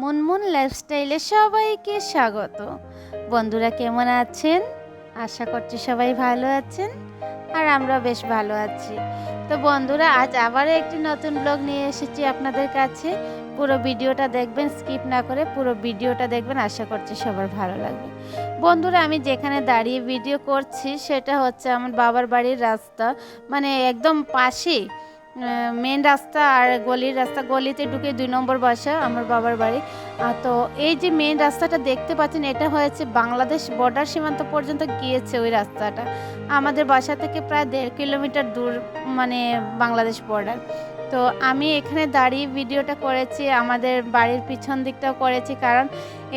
মুনমুন লাইফস্টাইলে সবাইকে স্বাগত। বন্ধুরা, কেমন আছেন? আশা করছি সবাই ভালো আছেন, আর আমরা বেশ ভালো আছি। তো বন্ধুরা, আজ আবারও একটি নতুন ব্লগ নিয়ে এসেছি আপনাদের কাছে। পুরো ভিডিওটা দেখবেন স্কিপ না করে পুরো ভিডিওটা দেখবেন, আশা করছি সবার ভালো লাগবে। বন্ধুরা, আমি যেখানে দাঁড়িয়ে ভিডিও করছি, সেটা হচ্ছে আমার বাবার বাড়ির রাস্তা। মানে একদম পাশেই। মেন রাস্তা আর গলির রাস্তা, গলিতে ঢুকে দুই নম্বর বাসা আমার বাবার বাড়ি। তো এই যে মেন রাস্তাটা দেখতে পাচ্ছেন, এটা হয়েছে বাংলাদেশ বর্ডার সীমান্ত পর্যন্ত গিয়েছে ওই রাস্তাটা। আমাদের বাসা থেকে প্রায় দেড় কিলোমিটার দূর মানে বাংলাদেশ বর্ডার তো আমি এখানে দাঁড়িয়ে ভিডিওটা করেছি, আমাদের বাড়ির পিছন দিকটাও করেছি, কারণ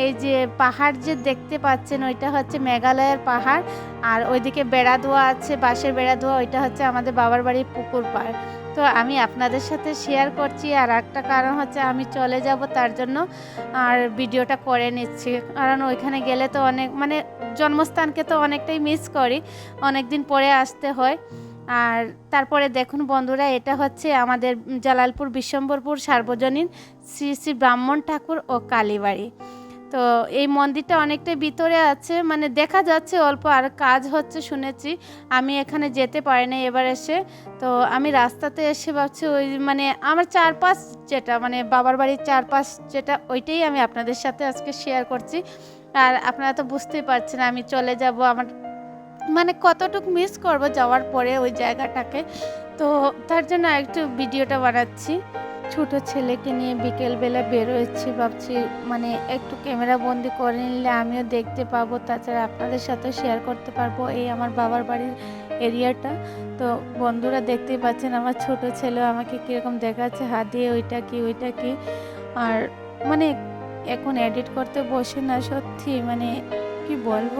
এই যে পাহাড় যে দেখতে পাচ্ছেন, ওইটা হচ্ছে মেঘালয়ের পাহাড়। আর ওইদিকে বেড়া দেওয়া আছে, বাঁশের বেড়া দেওয়া ওইটা হচ্ছে আমাদের বাবার বাড়ির পুকুর পাড়। তো আমি আপনাদের সাথে শেয়ার করছি। আর একটা কারণ হচ্ছে আমি চলে যাব তার জন্য। আর ভিডিওটা করে নিচ্ছি। কারণ ওইখানে গেলে তো অনেক মানে জন্মস্থানকে তো অনেকটাই মিস করি। অনেক দিন পরে আসতে হয়। আর তারপরে দেখুন বন্ধুরা, এটা হচ্ছে আমাদের জালালপুর, বিশ্বম্বরপুর, সার্বজনীন শ্রী শ্রী ব্রাহ্মণ ঠাকুর ও কালীবাড়ি। তো এই মন্দিরটা অনেকটাই ভিতরে আছে মানে দেখা যাচ্ছে অল্প আর কাজ হচ্ছে শুনেছি, আমি এখানে যেতে পারি না এবার এসে। তো আমি রাস্তাতে এসে ভাবছি ওই মানে আমার চারপাশ যেটা মানে বাবার বাড়ির চারপাশ যেটা, ওইটাই আমি আপনাদের সাথে আজকে শেয়ার করছি। আর আপনারা তো বুঝতেই পারছেন আমি চলে যাব আমার মানে কতটুকু মিস করব যাওয়ার পরে ওই জায়গাটাকে। তো তার জন্য একটু ভিডিওটা বানাচ্ছি। ছোট ছেলেকে নিয়ে বিকেলবেলা বেরোচ্ছি, ভাবছি মানে একটু ক্যামেরা বন্দি করে নিলে আমিও দেখতে পাবো, তাছাড়া আপনাদের সাথে শেয়ার করতে পারব এই আমার বাবার বাড়ির এরিয়াটা তো বন্ধুরা দেখতেই পাচ্ছেন আমার ছোট ছেলে আমাকে কীরকম দেখাচ্ছে, হাত দিয়ে ওইটা কি ওইটা কি। আর মানে এখন এডিট করতে বসে না, সত্যি মানে কি বলব?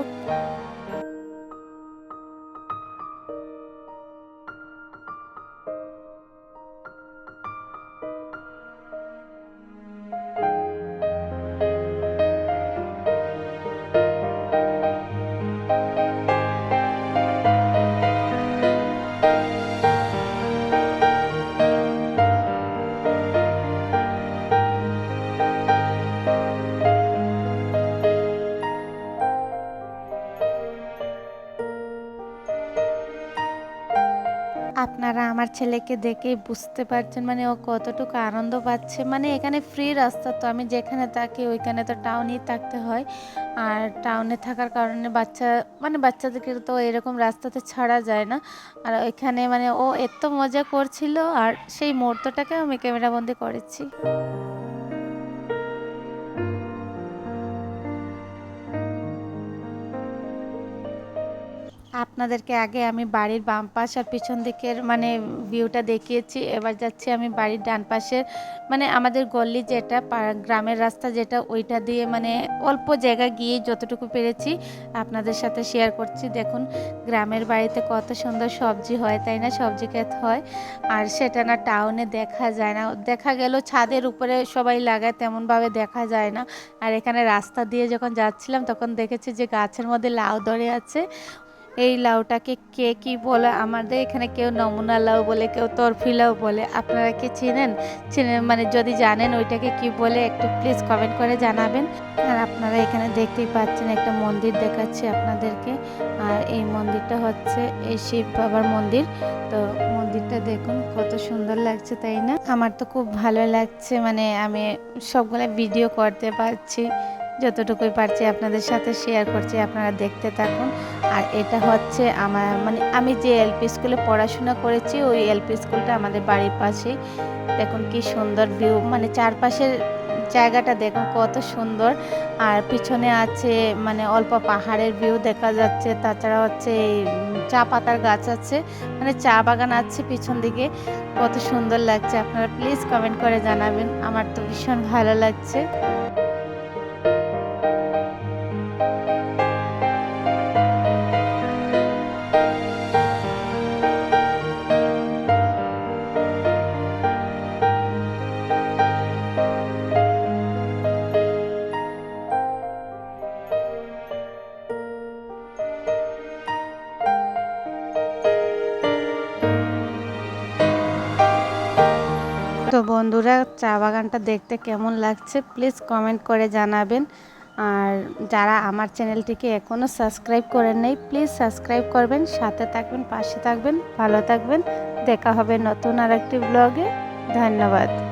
আপনারা আমার ছেলেকে দেখেই বুঝতে পারছেন মানে ও কতটুকু আনন্দ পাচ্ছে। মানে এখানে ফ্রি রাস্তা, তো আমি যেখানে থাকি ওইখানে তো টাউনেই থাকতে হয়। আর টাউনে থাকার কারণে বাচ্চা মানে বাচ্চাদেরকে তো এরকম রাস্তাতে ছাড়া যায় না। আর ওইখানে মানে ও এত মজা করছিল, আর সেই মুহূর্তটাকে আমি ক্যামেরাবন্দি করেছি। আপনাদেরকে আগে আমি বাড়ির বাম পাশ আর পিছন দিকের মানে ভিউটা দেখিয়েছি। এবার যাচ্ছি আমি বাড়ির ডান পাশের মানে আমাদের গল্লি যেটা গ্রামের রাস্তা যেটা, ওইটা দিয়ে মানে অল্প জায়গা গিয়ে যতটুকু পেরেছি আপনাদের সাথে শেয়ার করছি। দেখুন, গ্রামের বাড়িতে কত সুন্দর সবজি হয়, তাই না? সবজি ক্ষেত হয়। আর সেটা না টাউনে দেখা যায় না। দেখা গেল ছাদের উপরে সবাই লাগায়, তেমনভাবে দেখা যায় না। আর এখানে রাস্তা দিয়ে যখন যাচ্ছিলাম, তখন দেখেছি যে গাছের মধ্যে লাউ ধরে আছে। এই লাউটাকে কে কি বলে আমাদের এখানে কেউ নমুনা লাউ বলে, কেউ তরফি লাউ বলে। আপনারা কি চিনেন? চিনেন মানে যদি জানেন ওইটাকে কি বলে, একটু প্লিজ কমেন্ট করে জানাবেন। আর আপনারা এখানে দেখতেই পাচ্ছেন একটা মন্দির দেখাচ্ছি আপনাদেরকে। আর এই মন্দিরটা হচ্ছে এই শিব বাবার মন্দির। তো মন্দিরটা দেখুন, কত সুন্দর লাগছে, তাই না? আমার তো খুব ভালো লাগছে মানে আমি সবগুলো ভিডিও করতে পারছি। যতটুকুই পারছি আপনাদের সাথে শেয়ার করছি, আপনারা দেখতে থাকুন। আর এটা হচ্ছে আমার মানে আমি যে এলপি স্কুলে পড়াশোনা করেছি, ওই এলপি স্কুলটা আমাদের বাড়ির পাশেই। দেখুন কি সুন্দর ভিউ মানে চারপাশের জায়গাটা দেখুন কত সুন্দর। আর পিছনে আছে মানে অল্প পাহাড়ের ভিউ দেখা যাচ্ছে। তাছাড়া হচ্ছে এই চা পাতার গাছ আছে মানে চা বাগান আছে পিছন দিকে। কত সুন্দর লাগছে। আপনারা প্লিজ কমেন্ট করে জানাবেন। আমার তো ভীষণ ভালো লাগছে। বন্ধুরা, চা বাগানটা দেখতে কেমন লাগছে প্লিজ কমেন্ট করে জানাবেন। আর যারা আমার চ্যানেলটিকে এখনও সাবস্ক্রাইব করেন নাই, প্লিজ সাবস্ক্রাইব করবেন, সাথে থাকবেন, পাশে থাকবেন, ভালো থাকবেন। দেখা হবে নতুন আর একটি ব্লগে। ধন্যবাদ।